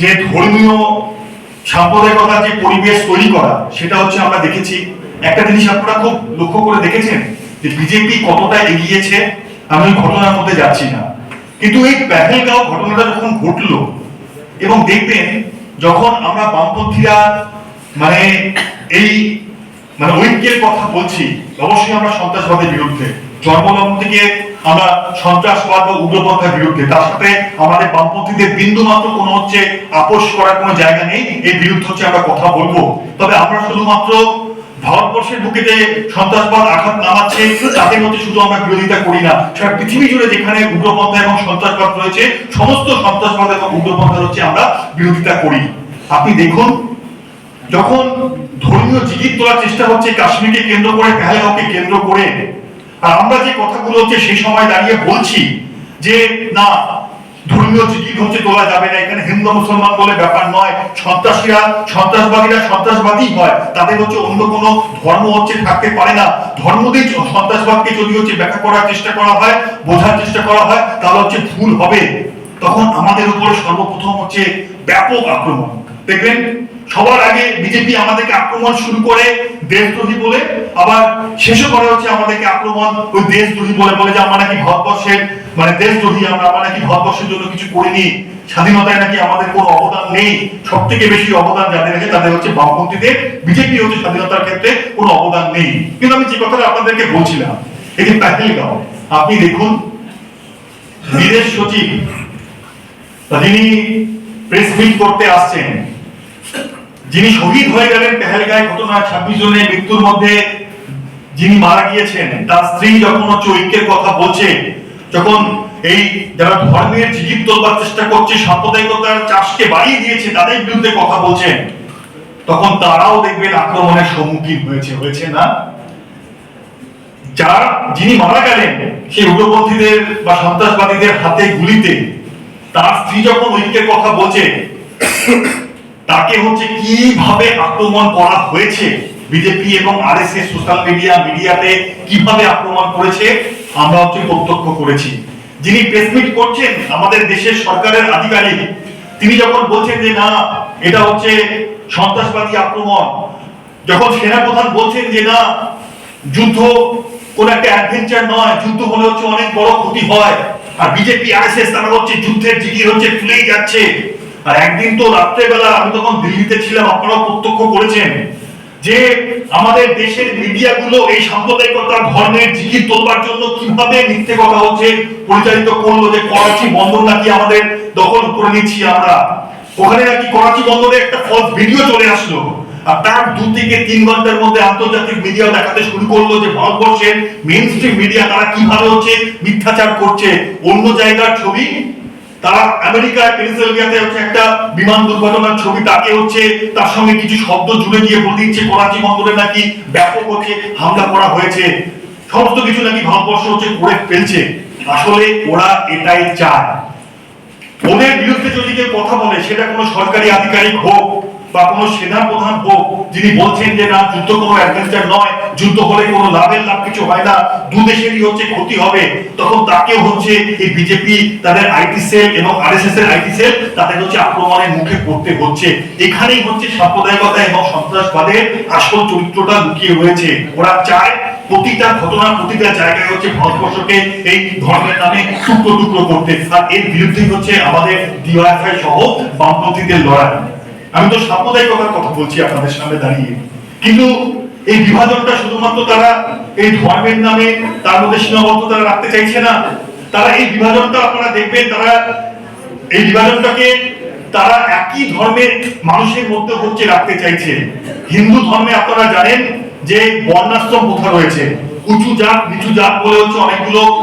যে ধর্মীয় সাম্প্রদায়িকতার যে পরিবেশ তৈরি করা, সেটা হচ্ছে আমরা দেখেছি। একটা জিনিস আপনারা খুব লক্ষ্য করে দেখেছেন যে বিজেপি কতটা এগিয়েছে, আমি ঘটনার মধ্যে যাচ্ছি না। কিন্তু এই প্যাহেলগাঁও ঘটনাটা যখন ঘটলো, এবং দেখবেন যখন আমরা বামপন্থীরা মানে এই মানে ঐক্যের কথা বলছি, অবশ্যই আমরা সন্ত্রাসবাদের বিরুদ্ধে। জন্মলগ্ন থেকে আমরা সন্ত্রাসবাদ বা উগ্রপন্থার বিরুদ্ধে, তার সাথে আমাদের বামপন্থীদের বিন্দু মাত্র কোনো হচ্ছে আপোষ করার কোনো জায়গা নেই, এর বিরুদ্ধে হচ্ছে আমরা কথা বলব। তবে আমরা শুধুমাত্র ভারতবর্ষের বুকে যে সন্ত্রাসবাদ আঘাত নামাচ্ছে তাদের মধ্যে শুধু আমরা বিরোধিতা করি না। সারা পৃথিবী জুড়ে যেখানে উগ্রপন্থা এবং সন্ত্রাসবাদ রয়েছে, সমস্ত সন্ত্রাসবাদ এবং উগ্রপন্থার হচ্ছে আমরা বিরোধিতা করি। আপনি দেখুন, যখন ধর্মীয় জিগির তোলার চেষ্টা হচ্ছে কাশ্মীরকে কেন্দ্র করে পেহেলগাঁওকে কেন্দ্র করে আর আমরা যে কথাগুলো হচ্ছে সেই সময় দাঁড়িয়ে বলছি যে, না, ধর্মীয় জিগির হচ্ছে তোলা যাবে না, এখানে হিন্দু মুসলমান বলে ব্যাপার নয়। সন্ত্রাসীরা, সন্ত্রাসবাদীরা সন্ত্রাসবাদী হয়। তাদের হচ্ছে অন্য কোনো ধর্ম হচ্ছে থাকতে পারে না। ধর্ম দিয়ে সন্ত্রাসবাদকে যদি হচ্ছে ব্যাখ্যা করার চেষ্টা করা হয়, বোঝার চেষ্টা করা হয়, তাহলে হচ্ছে ভুল হবে। তখন আমাদের উপরে সর্বপ্রথম হচ্ছে ব্যাপক আক্রমণ। দেখবেন সবার আগে বিজেপি আমাদেরকে আক্রমণ শুরু করে দেশদ্রোহী বলে, আবার শেষও করে হচ্ছে আমাদেরকে আক্রমণ ওই দেশদ্রোহী বলে বলে যে আমরা নাকি ভারতবর্ষের মানে দেশদ্রোহী আমরা আমরা নাকি ভারতবর্ষের জন্য কিছু করিনি। স্বাধীনতায় নাকি আমাদের কোনো অবদান নেই। সব থেকে বেশি অবদান যাদের আছে, তাদের হচ্ছে বামপন্থীদের। বিজেপি হচ্ছে স্বাধীনতার ক্ষেত্রে কোনো অবদান নেই। কিন্তু আমি যে কথাটা আপনাদেরকে বলছিলাম, এই যে প্যাহেলগাঁও, আপনি দেখুন, বিদেশ সচিব যিনি প্রেস মিট করতে আসছেন। যিনি শহীদ হয়ে গেলেন পেহেলগাঁয় ঘটনা ছাব্বিশ জনের মৃত্যুর মধ্যে যিনি মারা গিয়েছেন, তার স্ত্রী যখন হচ্ছে ঐক্যের কথা বলছে, যখন এই যারা ধর্মের জীবিত তোলবার চেষ্টা করছে, সাম্প্রদায়িকতার চাষকে বাড়িয়ে দিয়েছে, তাদের বিরুদ্ধে কথা বলছেন, তখন তারাও দেখবেন আক্রমণের সম্মুখীন হয়েছে হয়েছে না? যার, যিনি মারা গেলেন, সেই উগ্রপন্থীদের বা সন্ত্রাসবাদীদের হাতে গুলিতে, তার স্ত্রী যখন ঐক্যের কথা বলছে তাকে হচ্ছে কীভাবে আক্রমণ করা হয়েছে? বিজেপি এবং আরএসএস, সোশ্যাল মিডিয়া, মিডিয়াতে কীভাবে আক্রমণ করেছে? আমরা হচ্ছে প্রত্যক্ষ করেছি। যিনি প্রেসমিট করছেন, আমাদের দেশের সরকারের আধিকারিক, তিনি যখন বলছেন যে, না, এটা হচ্ছে সন্ত্রাসবাদী আক্রমণ, যখন সেনাপ্রধান বলছেন যে, না, যুদ্ধ কোন একটা অ্যাডভেঞ্চার নয়, যুদ্ধ হলে হচ্ছে অনেক বড় ক্ষতি হয়। আর বিজেপি, আরএসএস, তারা হচ্ছে যুদ্ধের জিগির হচ্ছে ফুলেই যাচ্ছে। আর একদিন তো রাত্রেবেলা আমি তখন দিল্লিতে ছিলাম, আপনারাও প্রত্যক্ষ করেছেন যে আমাদের দেশের মিডিয়াগুলো এই সাম্প্রদায়িকতার ধর্মের জিগির তোলবার জন্য কীভাবে মিথ্যে কথা হচ্ছে, পরিচালিত করল যে করাচি বন্দর নাকি আমাদের দখল করে নিচ্ছি আমরা। ওখানে নাকি করাচি বন্দরে একটা ফলস ভিডিও চলে আসলো। আর তার দু থেকে তিন ঘণ্টার মধ্যে আন্তর্জাতিক মিডিয়া দেখাতে শুরু করল যে ভারতবর্ষের মেন মিডিয়া তারা কীভাবে হচ্ছে মিথ্যাচার করছে। অন্য জায়গার ছবি তারা আমেরিকায় পেনসিলভিয়াতে হচ্ছে একটা বিমান দুর্ঘটনার ছবি, তাকে হচ্ছে তার সঙ্গে কিছু শব্দ জুড়ে দিয়ে করাচি বন্দরে নাকি ব্যাপক হচ্ছে হামলা করা হয়েছে। সমস্ত কিছু নাকি ভারতবর্ষ হচ্ছে করে ফেলছে। আসলে ওরা এটাই চায়। ওদের বিরুদ্ধে যদি কেউ কথা বলে, সেটা কোনো সরকারি আধিকারিক হোক বা কোনো সেনা প্রধান হোক, যিনি বলছেন যে না, যুদ্ধ কোনো অ্যাডভেঞ্চার নয়, যুদ্ধ হলে কোনো লাভের লাভ কিছু হয় না, দু দেশেরই হচ্ছে ক্ষতি হবে। তখন তাকেও হচ্ছে এই বিজেপি, তাদের আইটি সেল এবং আরএসএস এর আইটি সেল, তাদের হচ্ছে আক্রমণের মুখে পড়তে হচ্ছে। এখানেই হচ্ছে সাম্প্রদায়িকতা এবং সন্ত্রাসবাদের আসল চরিত্রটা লুকিয়ে রয়েছে। ওরা চায় প্রতিটা ঘটনা প্রতিটা জায়গায় হচ্ছে ভারতবর্ষকে এই ধর্মের নামে টুকরো টুকরো করতে। আর এর বিরুদ্ধেই হচ্ছে আমাদের ডিওয়াইফাই সহ বামপন্থীদের লড়াই। আমি তো সাম্প্রদায়িকতার কথা বলছি আপনাদের সামনে দাঁড়িয়ে। কিন্তু এই বিভাজনটা শুধুমাত্র তারা এই ধর্মের নামে, তার মধ্যে সীমাবদ্ধ তারা রাখতে চাইছে না। তারা এই বিভাজনটা আপনারা দেখবেন, তারা এই বিভাজনটাকে তারা একই ধর্মের মানুষের মধ্যে হচ্ছে রাখতে চাইছে। হিন্দু ধর্মে আপনারা জানেন যে বর্ণাশ্রম প্রথা রয়েছে? উঁচু জাত, নিচু জাত বলে হচ্ছে অনেকগুলো কথা